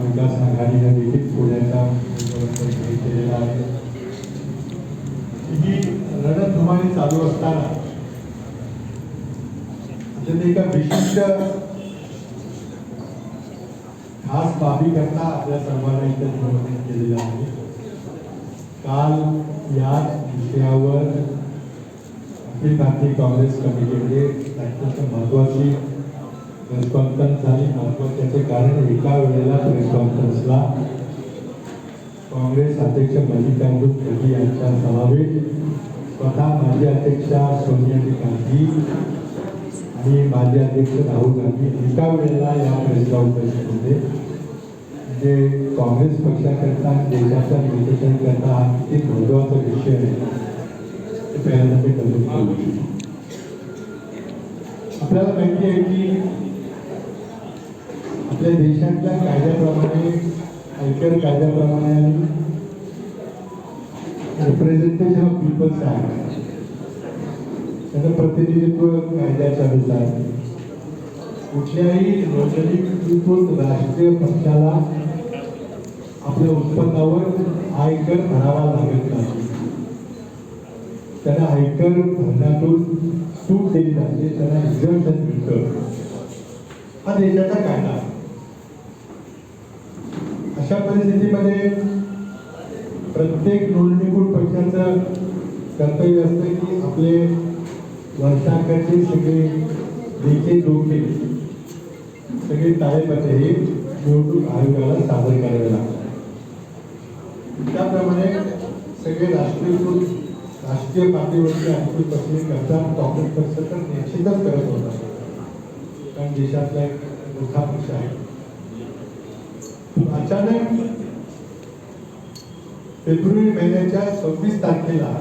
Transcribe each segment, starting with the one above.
विकास आघाडीने देखील पुण्याचा केलेला आहे. ही रणधुमाळी चालू असताना अत्यंत एका विशिष्ट खास बाबी करता आपल्या सर्वांना इथे निमंत्रित केलेलं आहे. काल या विषयावर अखिल भारतीय काँग्रेस कमिटीमध्ये अत्यंत महत्वाची प्रेस कॉन्फरन्स झाली महत्वाच्याचे कारण एका वेळेला प्रेस कॉन्फरन्सला काँग्रेस अध्यक्ष मल्लिकार्जुन खरगे यांच्या समवेत स्वतः माजी अध्यक्षा सोनिया गांधी आणि माजी अध्यक्ष राहुल गांधी एका वेळेला या प्रेस कॉन्फरन्समध्ये जे काँग्रेस पक्षाकरता देशाच्या विकासाकरता हा किती महत्त्वाचा विषय आहे ते पहिल्यांदा मी आपल्याला माहिती आहे की आपल्या देशातल्या कायद्याप्रमाणे आयकर कायद्याप्रमाणे रिप्रेझेंटेशन ऑफ पीपल्स आहे. त्याचं प्रतिनिधित्व कायद्याच्या नुसार कुठल्याही नोंदणीकृत राष्ट्रीय पक्षाला आपल्या उत्पन्नावर आयकर भरावा लागत नाही. त्यांना आयकर भरण्यातून सूट दिली जाते त्यांना एक्झम्पन मिळतं. हा देशाचा कायदा आहे. अशा परिस्थितीमध्ये प्रत्येक नोंदणीकृत पक्षाचं कर्तव्य असतं की आपले वर्षाकाचे सगळे लेखे डोके सगळे ताळेबंद हे निवडणूक आयोगाला सादर करावे लागतात. त्याप्रमाणे सगळे राष्ट्रीयकृत राष्ट्रीय पातळीवरचे अधिकृत पक्षी करता काँग्रेस पक्ष तर निश्चितच करत होता. कारण देशातला एक मोठा पक्ष आहे. अचानक फेब्रुवारी महिन्याच्या सव्वीस तारखेला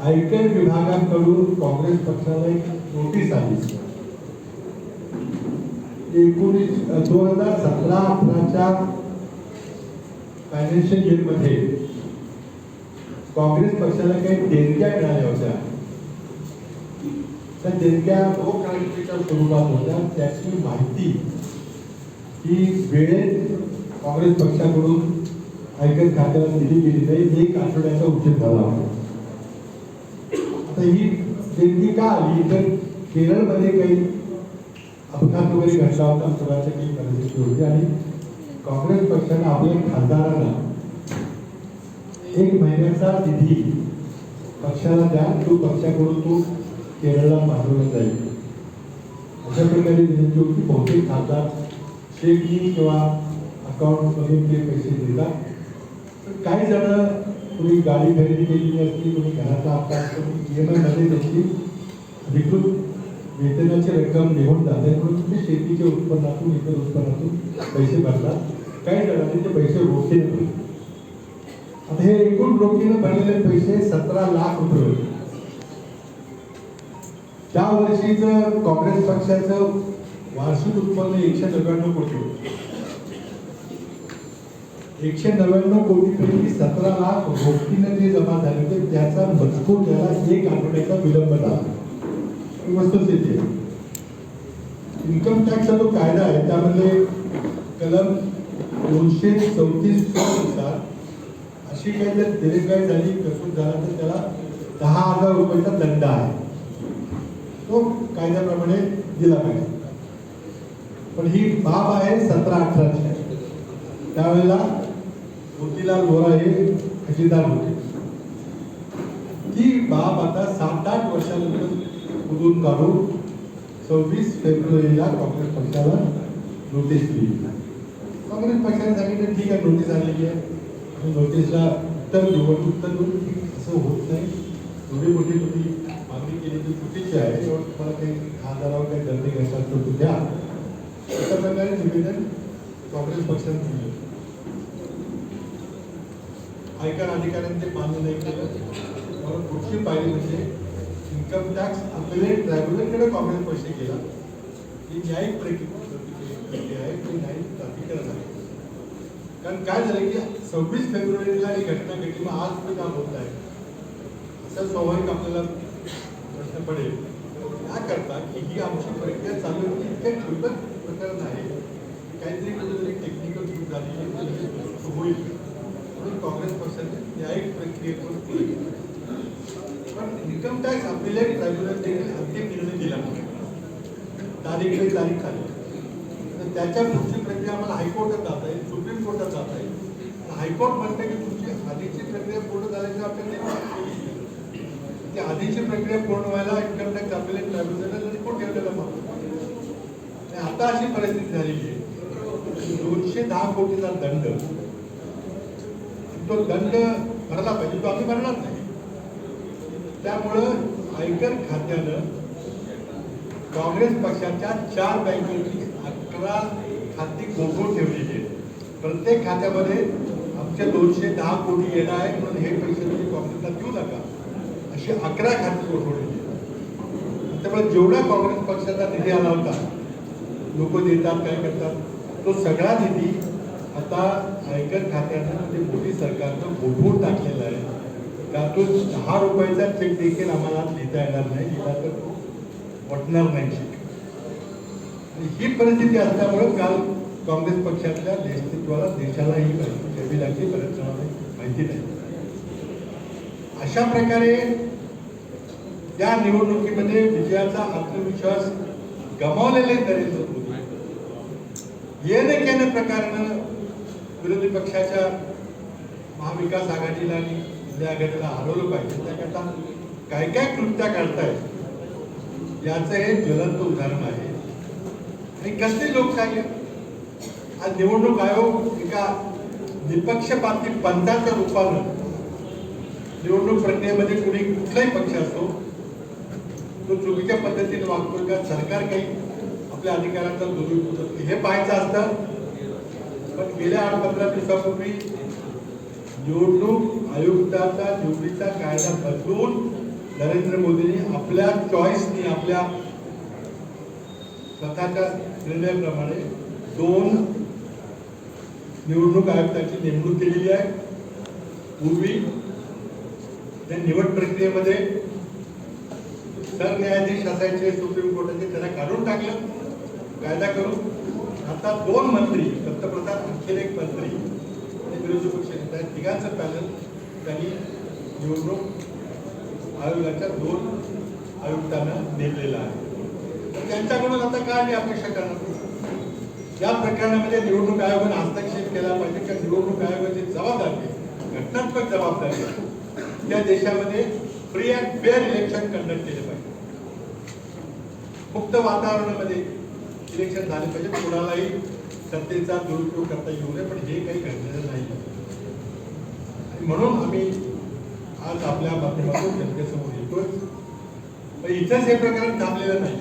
आयकर विभागाकडून काँग्रेस पक्षाला एक नोटीस आली. एकोणीस दोन हजार सतरा अठराच्या फायनान्शियल इयरमध्ये काँग्रेस पक्षाला काही देणग्या मिळाल्या होत्या. त्या देणग्या रोखरकमेच्या स्वरूपात होत्या. त्याची माहिती ही वेळेत काँग्रेस पक्षाकडून आयकर खात्याला दिली गेली नाही. एक आठवड्याचा उशीर झाला आता ही देणगी का आली? तर केरळमध्ये काही अपघात वगैरे घडला होता. सगळ्याच्या काही परिस्थिती होती. आणि काँग्रेस पक्षाने आपल्या खासदारांना एक महिन्याचा निधी पक्षाला द्या. तो पक्षाकडून तो केरळला पाठवला जाईल. अशा प्रकारे विनंती होती. बहुतेक खासदार चेकनी किंवा अकाउंटमधून ते पैसे देतात. तर काही जण तुम्ही गाडी खरेदी केलेली असती तुम्ही घराचा अपघात करून ई एम आयमध्ये त्याची अधिकृत वेतनाची रक्कम निघून जाते. म्हणून तुम्ही शेतीच्या उत्पन्नातून इतर उत्पन्नातून पैसे भरतात. काही जणांनी ते पैसे रोखीने नाही. आता हे एकूण रोखीने भरलेले पैसे सतरा लाख रुपये होते. त्या वर्षीचं काँग्रेस पक्षाचं वार्षिक उत्पन्न एकशे नव्याण्णव कोटी. एकशे नव्याण्णव कोटीपैकी सतरा लाख रोखीने जे जमा झाले होते त्याचा मजकूर त्याला एक आठवड्याचा विलंब झाला. ही वस्तुस्थिती आहे. इन्कम टॅक्सचा जो कायदा आहे त्यामध्ये कलम दोनशे चौतीसनुसार अशी काही जर दिलेगाई झाली कसूर झाला तर त्याला दहा हजार रुपयाचा दंड आहे. तो कायद्याप्रमाणे दिला पाहिजे. पण ही बाब आहे सतरा अठराची त्यावेळेला मोतीलाल बोरा हे खजिनदार होते. ती बाब आता सात आठ वर्षानंतर उधून काढून सव्वीस फेब्रुवारीला काँग्रेस पक्षाला नोटीस दिली. काँग्रेस पक्षाने सांगितलं ठीक आहे नोटीस आलेली आहे. नोटीसला उत्तर देऊ उत्तर देऊन असं होत नाही. एवढी मोठी तुम्ही मागणी केली ती चुकीची आहे. तेव्हा तुम्हाला काही आधारावर काही दंड घ्यायचा तर द्या. अशा प्रकारे निवेदन काँग्रेस पक्षाने दिले. आयकर अधिकाऱ्यांचे ते मान्य नाही केलं. म्हणून पुढची पायरी म्हणजे इन्कम टॅक्स अपिलेट ट्रायब्युनलकडे काँग्रेस पक्ष केला ही न्यायिक प्रक्रिया आहे ती न्यायिक प्राधिकरण आहे. कारण काय झालं की सव्वीस फेब्रुवारीला ही घटना घडली मग आज तुम्ही काम होत आहे. असं स्वाभाविक आपल्याला प्रश्न पडेल. याकरता की ही आमची प्रक्रिया चालू होती इतक्या ठिबक प्रकरण आहे काहीतरी कुठेतरी टेक्निकल चूक झाली होईल. म्हणून काँग्रेस पक्षाने न्यायिक प्रक्रियेतून पण इन्कम टॅक्स आपल्याला ट्रायब्युनल देखील अंतिम निर्णय दिला तारीख काही तारीख आली तर त्याच्या पुढची प्रक्रिया आम्हाला हायकोर्टात जात आहे सुप्रीम कोर्टात जात आहे हायकोर्ट म्हणते की तुमची आधीची प्रक्रिया पूर्ण झाल्याची आपल्याला ती आधीची प्रक्रिया पूर्ण व्हायला इन्कम टॅक्स आपल्याला ट्रायब्युनल रिपोर्ट घेतलेला मागतो आता अशी परिस्थिती झालेली आहे. दोनशे दहा कोटीचा दंड. तो दंड भरला पाहिजे तो आम्ही भरणार नाही. त्यामुळं आयकर खात्यानं काँग्रेस पक्षाच्या चार बँकेची अकरा खाती गोठवून ठेवलेली आहेत. प्रत्येक खात्यामध्ये आमचे दोनशे दहा कोटी येणार आहे म्हणून हे पैसे तुम्ही काँग्रेसला देऊ नका. अशी अकरा खाती गोठवलेली आहेत. त्यामुळे जेवढा काँग्रेस पक्षाचा निधी आला होता लोक देतात काय करतात? तो सगळा निधी आता आयकर खात्यानं म्हणजे मोदी सरकारनं गोठवून टाकलेला आहे. त्यातून दहा रुपयाचा चेक देखील आम्हाला लिहिता येणार नाही. लिहिला तर तो पटणार नाही चेक ही परिस्थिती असल्यामुळे काल काँग्रेस पक्षातल्या नेतृत्वाला देशाला ही माहिती घ्यावी लागली बऱ्याच जणांना माहिती नाही. अशा प्रकारे या निवडणुकीमध्ये विजयाचा आत्मविश्वास गमावलेले नरेंद्र येणे केने प्रकारानं विरोधी पक्षाच्या महाविकास आघाडीला आणि इंडिया आघाडीला हरवलं पाहिजे. त्याकरता काय काय कृत्या काढतायत याचं हे ज्वलंत उदाहरण आहे. आणि कसली लोकशाही? आज निवडणूक आयोग एका निपक्षपाती पंथाच्या रूपानं निवडणूक प्रक्रियेमध्ये कुणी कुठलाही पक्ष असतो तो चुकीच्या पद्धतीने वागतोय का सरकार काही आपल्या अधिकारांचा दुरुपयोग असते हे पाहायचं असतं. पण गेल्या आठ पंधरा दिवसापूर्वी निवडणूक आयुक्ताचा निवडीचा कायदा बदलून नरेंद्र मोदींनी आपल्या चॉईसनी आपल्या स्वतःच्या निर्णयाप्रमाणे दोन निवडणूक आयुक्ताची नेमणूक केलेली आहे. पूर्वी त्या निवड प्रक्रियेमध्ये सरन्यायाधीश असायचे सुप्रीम कोर्टाचे त्यांना काढून टाकलं. कायदा करून आता दोन मंत्री पंतप्रधान आणखी एक मंत्री आणि विरोधी पक्ष नेता तिघांचं पॅनल त्यांनी निवडणूक आयोगाच्या दोन आयुक्तांना नेमलेलं आहे. तर त्यांच्याकडून आता काय मी अपेक्षा करणार या प्रकरणामध्ये निवडणूक आयोगाने हस्तक्षेप केला पाहिजे. किंवा निवडणूक आयोगाची जबाबदारी घटनात्मक जबाबदारी त्या देशामध्ये free and fair election conduct केले पाहिजे. मुक्त वातावरणामध्ये इलेक्शन झाले पाहिजे. कोणालाही सत्तेचा दुरुपयोग करता येऊ नये पण हे काही घडलेलं नाही. आणि म्हणून आम्ही आज आपल्या माध्यमातून जनतेसमोर येतोय. पण इथंच हे प्रकरण थांबलेलं नाही.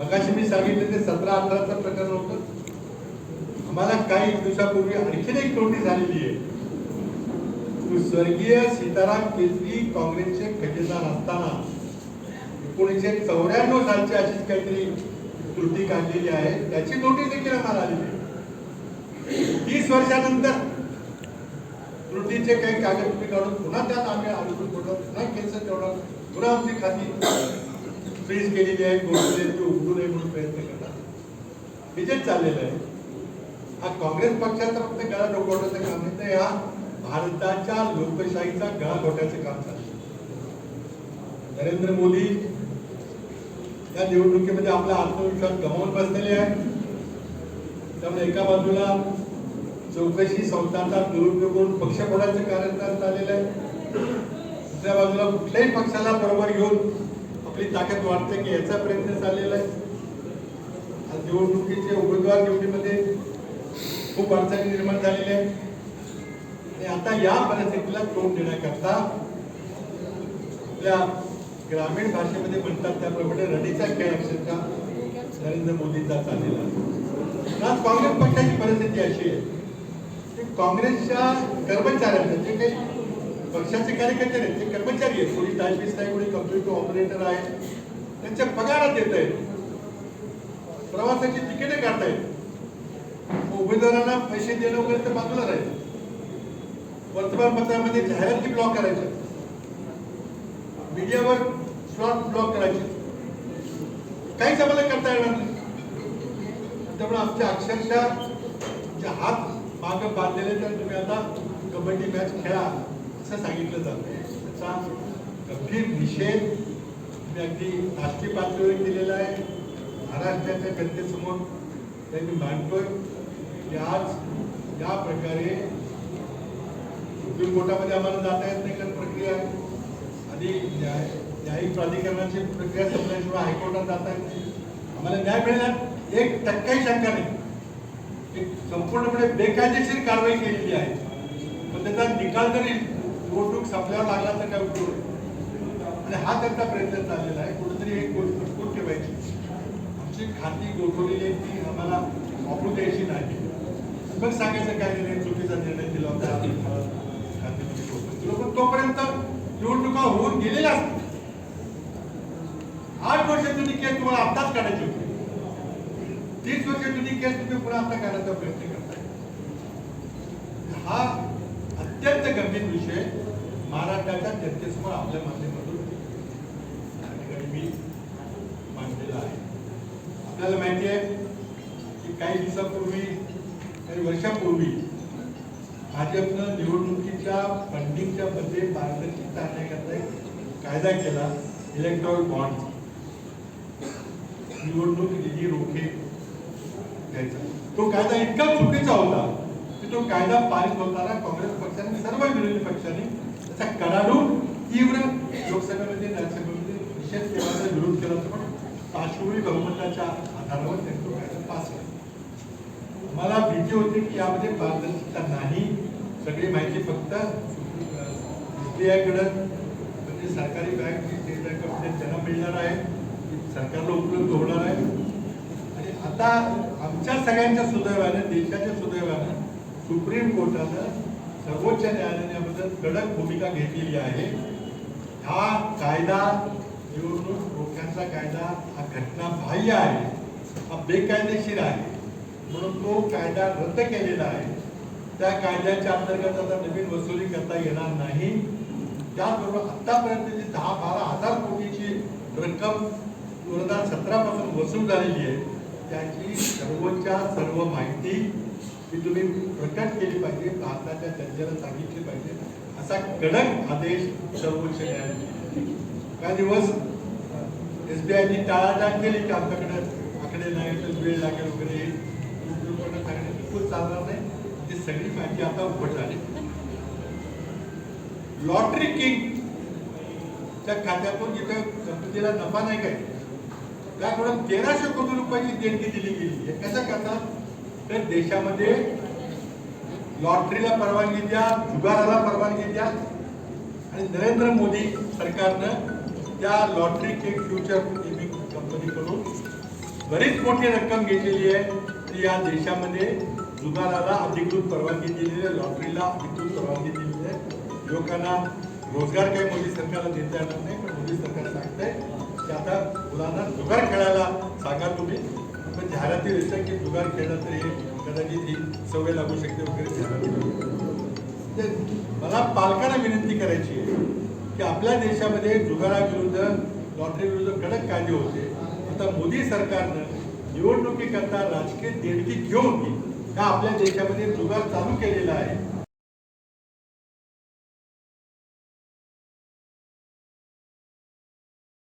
मगाशी मी सांगितलं ते सतरा अठराचं प्रकरण होतं. आम्हाला काही दिवसापूर्वी आणखीन एक नोटीस झालेली आहे. स्वर्गीय सीताराम केसरी काँग्रेसचे खजिनदार असताना एकोणीसशे चौऱ्याण्णव सालची अशीच काहीतरी कृती काढलेली आहे. त्याची नोटीस देखील आम्हाला आलेली आहे. तीस वर्षानंतर त्रुटीचे काही कागदपत्रे काढून पुन्हा त्यात आम्ही आरोपी कोर्टात पुन्हा केस ठेवणार? पुन्हा आमची खाती फ्रीज केलेली आहे. गोठवली आहे, ती उघडू नये म्हणून प्रयत्न करतात. हे जे चाललेलं आहे. हा काँग्रेस पक्षाचा फक्त गळा डोकवण्याचं काम नाही तर या भारताच्या लोकशाहीचा गळा घोटायचं काम चाललं नरेंद्र मोदी या निवडणुकीमध्ये आपला आत्मविश्वास गमावून बसलेले आहे. त्यामुळे एका बाजूला चौकशी संस्थांचा दुरुपयोग करून पक्ष कारण चाललेलं आहे दुसऱ्या बाजूला कुठल्याही पक्षाला बरोबर घेऊन आपली ताकद वाढते की याचा प्रयत्न चाललेला आहे. आज निवडणुकीचे उमेदवार निवडीमध्ये खूप अडचणी निर्माण झालेल्या आहेत. आणि आता या परिस्थितीला तोंड देण्याकरता आपल्या ग्रामीण भाषेमध्ये म्हणतात त्याप्रमाणे रडीचा खेळ अक्षरशः नरेंद्र मोदींचा चाललेला आज काँग्रेस पक्षाची परिस्थिती अशी आहे? की काँग्रेसच्या कर्मचाऱ्यांना जे काही पक्षाचे कार्यकर्ते आहेत ते कर्मचारी आहेत. कोणी टायपिस्ट आहे कोणी कम्प्युटर ऑपरेटर आहे त्यांच्या पगारात येत आहेत. प्रवासाची तिकीटे काढतायत. उमेदवारांना पैसे देणं वगैरे तर बाजूला राहील वर्तमानपत्रामध्ये जाहिराती ब्लॉक करायच्या मीडियावर स्लॉट ब्लॉक करायचे. काहीच आम्हाला करता येणार नाही. त्यामुळे आमच्या अक्षरशः जे हात माग बांधलेले तर तुम्ही आता कबड्डी मॅच खेळा असं सांगितलं जातं. त्याचा गंभीर निषेध मी अगदी राष्ट्रीय पातळीवर केलेला आहे. महाराष्ट्राच्या जनतेसमोर त्यांनी मांडतोय. की आज या प्रकारे सुप्रीम कोर्टामध्ये आम्हाला जाता येत नाही कारण प्रक्रिया आहे. आणि न्याय न्यायिक प्राधिकरणाची प्रक्रिया संपल्याशिवाय हायकोर्टात जाता येत नाही. आम्हाला न्याय मिळण्यात एक टक्काही शंका नाही. एक संपूर्णपणे बेकायदेशीर कारवाई केलेली आहे. पण त्याचा निकाल जरी निवडणूक संपल्यावर लागला तर काय उपयोग आणि हा त्यांचा प्रयत्न चाललेला आहे. कुठेतरी एक गोष्ट खटकून ठेवायची आमची खाती गोठवलेली आहे ती आम्हाला वापरू द्यायची नाही. मग सांगायचं काय निर्णय चुकीचा निर्णय दिला होता. खात्यामध्ये पण तोपर्यंत निवडणुका होऊन गेलेल्या असतात आठ वर्ष जुनी केस तुम्हाला आत्ताच काढायची होती. तीस वर्ष जुनी केस तुम्ही पुन्हा आता काढायचा प्रयत्न करताय. हा अत्यंत गंभीर विषय महाराष्ट्राच्या जनतेसमोर आपल्या माध्यमातून या ठिकाणी मी मांडलेला आहे. आपल्याला माहिती आहे की काही दिवसापूर्वी काही वर्षापूर्वी भाजपनं निवडणुकीच्या फंडिंगच्या मध्ये पारदर्शकता आणण्याकरता कायदा केला इलेक्ट्रॉनिक बॉन्ड निवडणूक निधी रोखे द्यायचा तो कायदा इतका चुकीचा होता की तो कायदा पारित होताना काँग्रेस पक्षाने सर्व विरोधी पक्षांनी त्याचा कडाडून तीव्र लोकसभेमध्ये राज्यसभेमध्ये निषेध केला विरोध केला होता. पण पार्श्वभूमी बहुमताच्या आधारावर त्यांनी तो कायदा पास केला. मला भीती होती की यामध्ये पारदर्शकता नाही. सगळी माहिती फक्त एस बी आयकडं म्हणजे सरकारी bank state bank of India त्यांना मिळणार आहे सरकारला उपलब्ध होणार आहे. आणि आता आमच्या सगळ्यांच्या सुदैवाने देशाच्या सुदैवाने सुप्रीम कोर्टानं सर्वोच्च न्यायालयाने याबद्दल कडक भूमिका घेतलेली आहे. हा कायदा निवडणूक रोख्यांचा कायदा हा घटना बाह्य आहे. हा बेकायदेशीर आहे. म्हणून तो कायदा रद्द केलेला आहे. त्या कायद्याच्या अंतर्गत आता नवीन वसुली करता येणार नाही. त्याचबरोबर आतापर्यंत जी दहा बारा हजार कोटीची रक्कम दोन हजार सतरा पासून वसूल झालेली आहे. त्याची सर्वच्या सर्व माहिती ही तुम्ही प्रकट केली पाहिजे भारताच्या जनतेला सांगितली पाहिजे. असा कडक आदेश सर्वोच्च न्यायालयाने काही दिवस एस बी एसबीआयनी टाळाटाळ केली की आमच्याकडे आकडे नाही तर वेळ लागेल वगैरे. हे लोकांना बिलकुल चालणार नाही. ती सगळी माहिती आता उघड झाली. लॉटरी किंग त्या खात्यातून जिथं कंपनीला नफा नाही काय आठवड्यात तेराशे कोटी रुपयाची देणगी दिली गेली. हे कसं करतात? तर देशामध्ये लॉटरीला परवानगी द्या जुगाराला परवानगी द्या. आणि नरेंद्र मोदी सरकारनं त्या लॉटरी किंग फ्युचर कंपनीकडून बरीच मोठी रक्कम घेतलेली आहे. आणि या देशामध्ये जुगाराला अधिकृत परवानगी दिलेली आहे लॉटरीला अधिकृत परवानगी दिलेली आहे. लोकांना रोजगार काही मोदी सरकारला देता येणार नाही पण मोदी सरकार सांगतंय की मुलांना जुगार खेळायला सांगा तुम्ही. पण जाहिराती दिसतं की जुगार खेळलं तर हे कदाचित ही सवय लागू शकते वगैरे मला पालकांना विनंती करायची आहे की आपल्या देशामध्ये जुगाराविरुद्ध लॉटरीविरुद्ध कडक कायदे होते. आता मोदी सरकारनं निवडणुकीकरता राजकीय देणगी घेऊन ह्या आपल्या देशामध्ये जुगार चालू केलेला आहे.